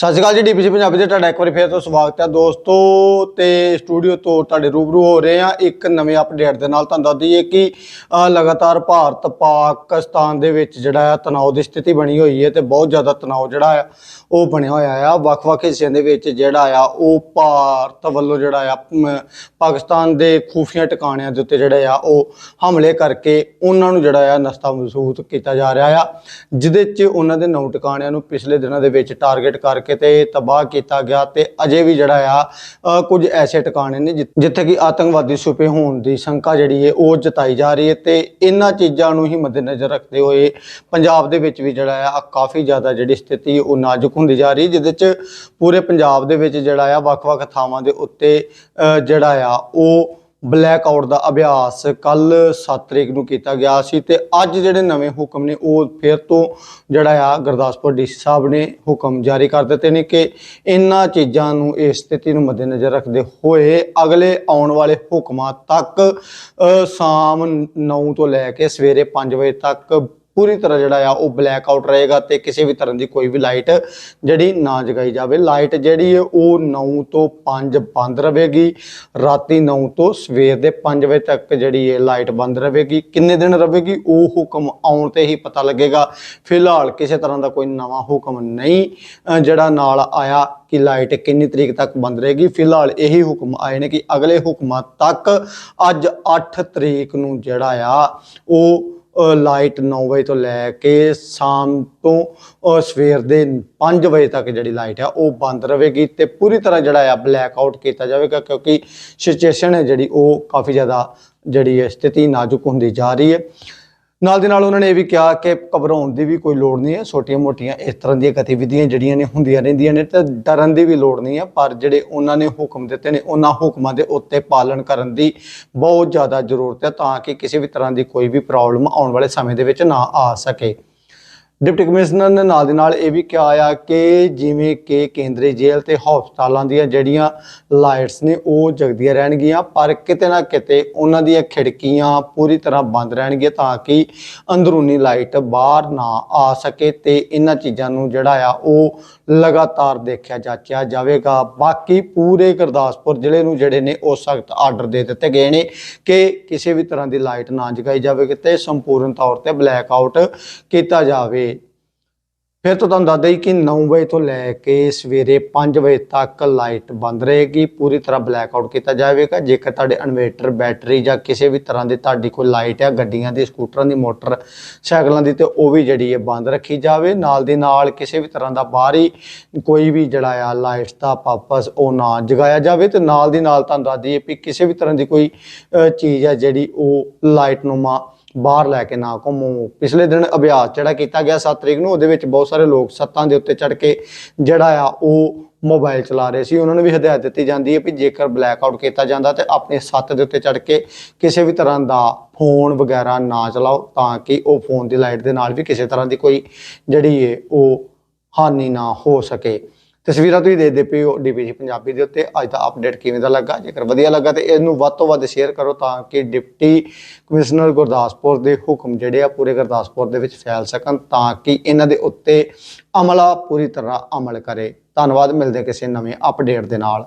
ਸਤਿ ਸ਼੍ਰੀ ਅਕਾਲ ਜੀ, ਡੀਪੀਸੀ ਪੰਜਾਬੀ ਦੇ ਤੁਹਾਡਾ ਇੱਕ ਵਾਰੀ ਫੇਰ ਤੋਂ ਸਵਾਗਤ ਹੈ। ਦੋਸਤੋ, ਤੇ ਸਟੂਡੀਓ ਤੋਂ ਤੁਹਾਡੇ ਰੂਬਰੂ ਹੋ ਰਹੇ ਆ ਇੱਕ ਨਵੇਂ ਅਪਡੇਟ ਦੇ ਨਾਲ। ਤੁਹਾਨੂੰ ਦੱਸ ਦਈਏ ਕਿ ਲਗਾਤਾਰ ਭਾਰਤ ਪਾਕਿਸਤਾਨ ਦੇ ਵਿੱਚ ਜਿਹੜਾ ਆ ਤਣਾਅ ਦੀ ਸਥਿਤੀ ਬਣੀ ਹੋਈ ਹੈ ਤੇ ਬਹੁਤ ਜ਼ਿਆਦਾ ਤਣਾਅ ਜਿਹੜਾ ਆ ਉਹ ਬਣਿਆ ਹੋਇਆ ਆ ਵੱਖ-ਵੱਖ ਹਿੱਸਿਆਂ ਦੇ ਵਿੱਚ ਜਿਹੜਾ ਆ, ਉਹ ਭਾਰਤ ਵੱਲੋਂ ਜਿਹੜਾ ਆ ਪਾਕਿਸਤਾਨ ਦੇ ਖੂਫੀਆ ਟਿਕਾਣਿਆਂ ਦੇ ਉੱਤੇ ਜਿਹੜੇ ਆ, ਉਹ ਹਮਲੇ ਕਰਕੇ ਉਹਨਾਂ ਨੂੰ ਜਿਹੜਾ ਆ ਨਸਤਾ ਮਹਿਸੂਸ ਕੀਤਾ ਜਾ ਰਿਹਾ ਆ, ਜਿਹਦੇ 'ਚ ਉਹਨਾਂ ਦੇ ਨੌ ਟਿਕਾਣਿਆਂ ਨੂੰ ਪਿਛਲੇ ਦਿਨਾਂ ਦੇ ਵਿੱਚ ਟਾਰਗੇਟ ਕਰਕੇ ਕਿਤੇ ਤਬਾਹ ਕੀਤਾ ਗਿਆ ਤੇ ਅਜੇ ਵੀ ਜਿਹੜਾ ਆ ਕੁਝ ਐਸੇ ਟਿਕਾਣੇ ਨੇ ਜਿ- ਜਿੱਥੇ ਕਿ ਆਤੰਕਵਾਦੀ ਛੁਪੇ ਹੋਣ ਦੀ ਸ਼ੰਕਾ ਜਿਹੜੀ ਹੈ ਉਹ ਜਤਾਈ ਜਾ ਰਹੀ ਹੈ ਤੇ ਇਹਨਾਂ ਚੀਜ਼ਾਂ ਨੂੰ ਹੀ ਮੱਦੇਨਜ਼ਰ ਰੱਖਦੇ ਹੋਏ ਪੰਜਾਬ ਦੇ ਵਿੱਚ ਵੀ ਜਿਹੜਾ ਆ ਕਾਫੀ ਜ਼ਿਆਦਾ ਜਿਹੜੀ ਸਥਿਤੀ ਉਹ ਨਾਜ਼ੁਕ ਹੁੰਦੀ ਜਾ ਰਹੀ ਹੈ ਜਿਹਦੇ 'ਚ ਪੂਰੇ ਪੰਜਾਬ ਦੇ ਵਿੱਚ ਜਿਹੜਾ ਆ, ਵੱਖ-ਵੱਖ ਥਾਵਾਂ ਦੇ ਉੱਤੇ ਜਿਹੜਾ ਆ, ਉਹ ਬਲੈਕ ਆਊਟ ਦਾ ਅਭਿਆਸ ਕੱਲ 7 ਤਰੀਕ ਨੂੰ ਕੀਤਾ ਗਿਆ ਸੀ ਤੇ ਅੱਜ ਜਿਹੜੇ ਨਵੇਂ ਹੁਕਮ ਨੇ, ਉਹ ਫਿਰ ਤੋਂ ਜਿਹੜਾ ਆ ਗੁਰਦਾਸਪੁਰ ਡੀਸੀ ਸਾਹਿਬ ਨੇ ਹੁਕਮ ਜਾਰੀ ਕਰ ਦਿੱਤੇ ਨੇ ਕਿ ਇਹਨਾਂ ਚੀਜ਼ਾਂ ਨੂੰ ਇਸ ਸਥਿਤੀ ਨੂੰ ਮੱਦੇਨਜ਼ਰ ਰੱਖਦੇ ਹੋਏ ਅਗਲੇ ਆਉਣ ਵਾਲੇ ਹੁਕਮਾਂ ਤੱਕ ਸ਼ਾਮ 9 ਤੋਂ ਲੈ ਕੇ ਸਵੇਰੇ 5 ਵਜੇ ਤੱਕ ਪੂਰੀ ਤਰ੍ਹਾਂ ਜਿਹੜਾ ਆ ਉਹ ਬਲੈਕ ਆਊਟ ਰਹੇਗਾ ਤੇ ਕਿਸੇ ਵੀ ਤਰ੍ਹਾਂ ਦੀ ਕੋਈ ਵੀ ਲਾਈਟ ਜਿਹੜੀ ਨਾ ਜਗਾਈ ਜਾਵੇ। ਲਾਈਟ ਜਿਹੜੀ ਹੈ ਉਹ 9 ਤੋਂ 5 ਬੰਦ ਰਹੇਗੀ। ਰਾਤੀ 9 ਤੋਂ ਸਵੇਰ ਦੇ 5 ਵਜੇ ਤੱਕ ਜਿਹੜੀ ਹੈ ਲਾਈਟ ਬੰਦ ਰਹੇਗੀ। ਕਿੰਨੇ ਦਿਨ ਰਹੇਗੀ? ਉਹ ਹੁਕਮ ਆਉਣ ਤੇ ਹੀ ਪਤਾ ਲੱਗੇਗਾ। ਫਿਲਹਾਲ ਕਿਸੇ ਤਰ੍ਹਾਂ ਦਾ ਕੋਈ ਨਵਾਂ ਹੁਕਮ ਨਹੀਂ ਜਿਹੜਾ ਨਾਲ ਆਇਆ ਕਿ ਲਾਈਟ ਕਿੰਨੀ ਤਰੀਕ ਤੱਕ ਬੰਦ ਰਹੇਗੀ। ਫਿਲਹਾਲ ਇਹੀ ਹੁਕਮ ਆਏ ਨੇ ਕਿ ਅਗਲੇ ਹੁਕਮਾਂ ਤੱਕ ਅੱਜ 8 ਤਰੀਕ ਨੂੰ ਜਿਹੜਾ ਆ, ਉਹ ਲਾਈਟ 9 ਵਜੇ ਤੋਂ ਲੈ ਕੇ ਸ਼ਾਮ ਤੋਂ ਸਵੇਰ ਦੇ 5 ਵਜੇ ਤੱਕ ਜਿਹੜੀ ਲਾਈਟ ਆ, ਉਹ ਬੰਦ ਰਹੇਗੀ ਤੇ ਪੂਰੀ ਤਰ੍ਹਾਂ ਜਿਹੜਾ ਆ ਬਲੈਕ ਆਊਟ ਕੀਤਾ ਜਾਵੇਗਾ ਕਿਉਂਕਿ ਸਿਚੁਏਸ਼ਨ ਹੈ ਜਿਹੜੀ ਉਹ ਕਾਫੀ ਜ਼ਿਆਦਾ ਜਿਹੜੀ ਹੈ ਸਥਿਤੀ ਨਾਜ਼ੁਕ ਹੁੰਦੀ ਜਾ ਰਹੀ ਹੈ। ਨਾਲ ਦੇ ਨਾਲ ਉਹਨਾਂ ਨੇ ਇਹ ਵੀ ਕਿਹਾ ਕਿ ਘਬਰਾਉਣ ਦੀ ਵੀ ਕੋਈ ਲੋੜ ਨਹੀਂ ਹੈ ਛੋਟੀਆਂ-ਮੋਟੀਆਂ ਇਸ ਤਰ੍ਹਾਂ ਦੀਆਂ ਗਤੀਵਿਧੀਆਂ ਜਿਹੜੀਆਂ ਨੇ ਹੁੰਦੀਆਂ ਰਹਿੰਦੀਆਂ ਨੇ ਤੇ ਡਰਨ ਦੀ ਵੀ ਲੋੜ ਨਹੀਂ ਹੈ, ਪਰ ਜਿਹੜੇ ਉਹਨਾਂ ਨੇ ਹੁਕਮ ਦਿੱਤੇ ਨੇ, ਉਹਨਾਂ ਹੁਕਮਾਂ ਦੇ ਉੱਤੇ ਪਾਲਣ ਕਰਨ ਦੀ ਬਹੁਤ ਜ਼ਿਆਦਾ ਜ਼ਰੂਰਤ ਹੈ ਤਾਂ ਕਿ ਕਿਸੇ ਵੀ ਤਰ੍ਹਾਂ ਦੀ ਕੋਈ ਵੀ ਪ੍ਰੋਬਲਮ ਆਉਣ ਵਾਲੇ ਸਮੇਂ ਦੇ ਵਿੱਚ ਨਾ ਆ ਸਕੇ। ਡਿਪਟੀ ਕਮਿਸ਼ਨਰ ਨੇ ਨਾਲ ਦੇ ਨਾਲ ਇਹ ਵੀ ਕਿਹਾ ਆ ਕਿ ਜਿਵੇਂ ਕਿ ਕੇਂਦਰੀ ਜੇਲ੍ਹ ਤੇ ਹਸਪਤਾਲਾਂ ਦੀਆਂ ਜਿਹੜੀਆਂ ਲਾਈਟਸ ਨੇ ਉਹ ਜਗਦੀਆਂ ਰਹਿਣਗੀਆਂ, ਪਰ ਕਿਤੇ ਨਾ ਕਿਤੇ ਉਹਨਾਂ ਦੀਆਂ ਖਿੜਕੀਆਂ ਪੂਰੀ ਤਰ੍ਹਾਂ ਬੰਦ ਰਹਿਣਗੀਆਂ ਤਾਂ ਕਿ ਅੰਦਰੂਨੀ ਲਾਈਟ ਬਾਹਰ ਨਾ ਆ ਸਕੇ ਤੇ ਇਹਨਾਂ ਚੀਜ਼ਾਂ ਨੂੰ ਜਿਹੜਾ ਆ ਉਹ ਲਗਾਤਾਰ ਦੇਖਿਆ ਜਾਚਿਆ ਜਾਵੇਗਾ। ਬਾਕੀ ਪੂਰੇ ਗੁਰਦਾਸਪੁਰ ਜ਼ਿਲ੍ਹੇ ਨੂੰ ਜਿਹੜੇ ਨੇ ਉਹ ਸਖਤ ਆਰਡਰ ਦੇ ਦਿੱਤੇ ਗਏ ਨੇ ਕਿ ਕਿਸੇ ਵੀ ਤਰ੍ਹਾਂ ਦੀ ਲਾਈਟ ਨਾ ਜਗਾਈ ਜਾਵੇ ਤੇ ਸੰਪੂਰਨ ਤੌਰ ਤੇ ਬਲੈਕ ਆਊਟ ਕੀਤਾ ਜਾਵੇ। ਫਿਰ ਤੋਂ ਤੁਹਾਨੂੰ ਦੱਸ ਦਈ ਕਿ 9 ਵਜੇ ਤੋਂ ਲੈ ਕੇ ਸਵੇਰੇ 5 ਵਜੇ ਤੱਕ ਲਾਈਟ ਬੰਦ ਰਹੇਗੀ, ਪੂਰੀ ਤਰ੍ਹਾਂ ਬਲੈਕ ਆਊਟ ਕੀਤਾ ਜਾਵੇਗਾ। ਜੇਕਰ ਤੁਹਾਡੇ ਇਨਵੇਟਰ, ਬੈਟਰੀ ਜਾਂ ਕਿਸੇ ਵੀ ਤਰ੍ਹਾਂ ਦੀ ਤੁਹਾਡੀ ਕੋਈ ਲਾਈਟ ਹੈ ਗੱਡੀਆਂ ਦੀ, ਸਕੂਟਰਾਂ ਦੀ, ਮੋਟਰ ਸਾਈਕਲਾਂ ਦੀ, ਤੇ ਉਹ ਵੀ ਜਿਹੜੀ ਹੈ ਬੰਦ ਰੱਖੀ ਜਾਵੇ। ਨਾਲ ਦੀ ਨਾਲ ਕਿਸੇ ਵੀ ਤਰ੍ਹਾਂ ਦਾ ਬਾਹਰੀ ਕੋਈ ਵੀ ਜਿਹੜਾ ਆ, ਲਾਈਟਸ ਦਾ ਪਰਪਸ ਉਹ ਨਾ ਜਗਾਇਆ ਜਾਵੇ। ਤੇ ਨਾਲ ਦੀ ਨਾਲ ਤੁਹਾਨੂੰ ਦੱਸ ਦਈਏ ਵੀ ਕਿਸੇ ਵੀ ਤਰ੍ਹਾਂ ਦੀ ਕੋਈ ਚੀਜ਼ ਹੈ ਜਿਹੜੀ ਉਹ ਲਾਈਟ ਨੂੰ ਮਾ ਬਾਹਰ ਲੈ ਕੇ ਨਾ ਘੁੰਮੋ। ਪਿਛਲੇ ਦਿਨ ਅਭਿਆਸ ਜਿਹੜਾ ਕੀਤਾ ਗਿਆ 7 ਤਰੀਕ ਨੂੰ, ਉਹਦੇ ਵਿੱਚ ਬਹੁਤ ਸਾਰੇ ਲੋਕ ਸੱਤਾਂ ਦੇ ਉੱਤੇ ਚੜ ਕੇ ਜਿਹੜਾ ਆ, ਉਹ ਮੋਬਾਈਲ ਚਲਾ ਰਹੇ ਸੀ। ਉਹਨਾਂ ਨੂੰ ਵੀ ਹਦਾਇਤ ਦਿੱਤੀ ਜਾਂਦੀ ਹੈ ਵੀ ਜੇਕਰ ਬਲੈਕ ਆਊਟ ਕੀਤਾ ਜਾਂਦਾ ਤੇ ਆਪਣੇ ਸੱਤ ਦੇ ਉੱਤੇ ਚੜ ਕੇ ਕਿਸੇ ਵੀ ਤਰ੍ਹਾਂ ਦਾ ਫੋਨ ਵਗੈਰਾ ਨਾ ਚਲਾਓ, ਤਾਂ ਕਿ ਉਹ ਫੋਨ ਦੀ ਲਾਈਟ ਦੇ ਨਾਲ ਵੀ ਕਿਸੇ ਤਰ੍ਹਾਂ ਦੀ ਕੋਈ ਜਿਹੜੀ ਹੈ ਉਹ ਹਾਨੀ ਨਾ ਹੋ ਸਕੇ। ਤਸਵੀਰਾਂ ਤੁਸੀਂ ਦੇਖਦੇ ਪਏ ਹੋ ਡੀਪੀਜੀ ਪੰਜਾਬੀ ਦੇ ਉੱਤੇ। ਅੱਜ ਦਾ ਅਪਡੇਟ ਕਿਵੇਂ ਦਾ ਲੱਗਾ? ਜੇਕਰ ਵਧੀਆ ਲੱਗਾ ਤੇ ਇਹਨੂੰ ਵੱਧ ਤੋਂ ਵੱਧ ਸ਼ੇਅਰ ਕਰੋ ਤਾਂ ਕਿ ਡਿਪਟੀ ਕਮਿਸ਼ਨਰ ਗੁਰਦਾਸਪੁਰ ਦੇ ਹੁਕਮ ਜਿਹੜੇ ਆ ਪੂਰੇ ਗੁਰਦਾਸਪੁਰ ਦੇ ਵਿੱਚ ਫੈਲ ਸਕਣ ਤਾਂ ਕਿ ਇਹਨਾਂ ਦੇ ਉੱਤੇ ਅਮਲਾ ਪੂਰੀ ਤਰ੍ਹਾਂ ਅਮਲ ਕਰੇ। ਧੰਨਵਾਦ, ਮਿਲਦੇ ਕਿਸੇ ਨਵੇਂ ਅਪਡੇਟ ਦੇ ਨਾਲ।